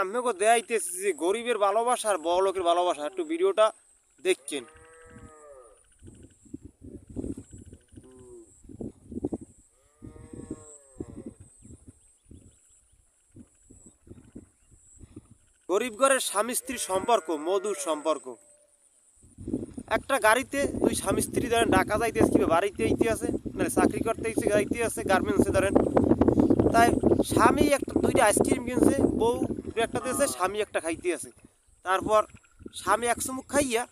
আমাকে দেখাইতেছি যে গরিবের ভালোবাসা আর বড় লোকের ভালোবাসা। একটু ভিডিওটা দেখছেন। গরিব ঘরের স্বামী স্ত্রীর সম্পর্ক, মধুর সম্পর্ক। একটা গাড়িতে দুই স্বামী স্ত্রী ধরেন, ঢাকা যাইতে আসছে বাড়িতে আছে মানে চাকরি করতে এসে যাইতে আছে গার্মেন্টসে ধরেন। তাই স্বামী একটা, দুইটা আইসক্রিম কিনছে, বউ দু একটা দিয়েছে, স্বামী একটা খাইতে আছে। তারপর স্বামী এক চুমুক খাইয়া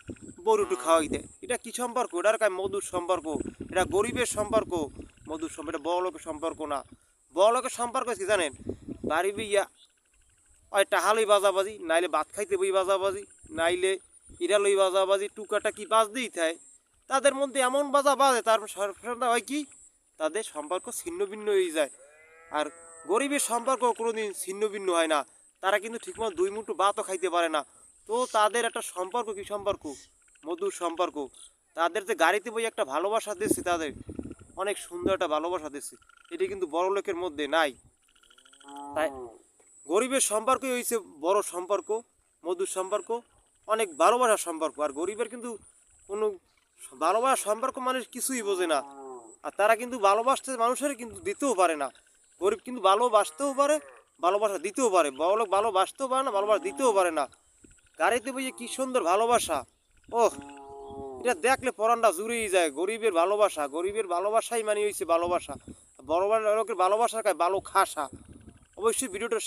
বউর একটু খাওয়াই দেয়। এটা কি সম্পর্ক? এটার কাজ মধুর সম্পর্ক? এটা গরিবের সম্পর্ক? মধুর সম্পর্ক? এটা বড় লোকের সম্পর্ক না? বড় লোকের সম্পর্ক কি জানেন? বাড়ি বিয়া, ওই টাহা লই বাজাবাজি, নাইলে ভাত খাইতে বই বাজাবাজি, নাইলে ইরা লই বাজাবাজি, টুকাটা কি বাজ দিই থাকে তাদের মধ্যে এমন বাজা বাজে তারপর সর্বসাধারণ হয় কি? তাদের সম্পর্ক ছিন্ন ভিন্ন হয়ে যায়। আর গরিবের সম্পর্ক কোনোদিন ছিন্ন ভিন্ন হয় না। তারা কিন্তু ঠিকমতো দুই মুঠো ভাতও খাইতে পারে না। তো তাদের একটা সম্পর্ক কি সম্পর্ক? মধুর সম্পর্ক। তাদের যে গাড়িতে বই একটা ভালোবাসা দিচ্ছে, তাদের অনেক সুন্দর একটা ভালোবাসা দিচ্ছে। এটি কিন্তু বড় লোকের মধ্যে নাই। তাই গরিবের সম্পর্কই হয়েছে বড় সম্পর্ক, মধুর সম্পর্ক, অনেক ভালোবাসার সম্পর্ক। আর গরিবের কিন্তু কোনো ভালোবাসার সম্পর্ক মানুষ কিছুই বোঝে না। আর তারা কিন্তু ভালোবাসতে মানুষের কিন্তু দিতেও পারে না। গরিব কিন্তু ভালোবাসতেও পারে, ভালোবাসা দিতেও পারে। বড় লোক ভালোবাসতেও পারে না, ভালোবাসা দিতেও পারে না। গাড়িতে বইয়ে কি সুন্দর ভালোবাসা। ওহ, এটা দেখলে পরানটা জুড়েই যায়। গরিবের ভালোবাসা, গরিবের ভালোবাসাই মানে হয়েছে ভালোবাসা। বড় বড় লোকের ভালোবাসা খায় ভালো খাসা। অবশ্যই ভিডিওটা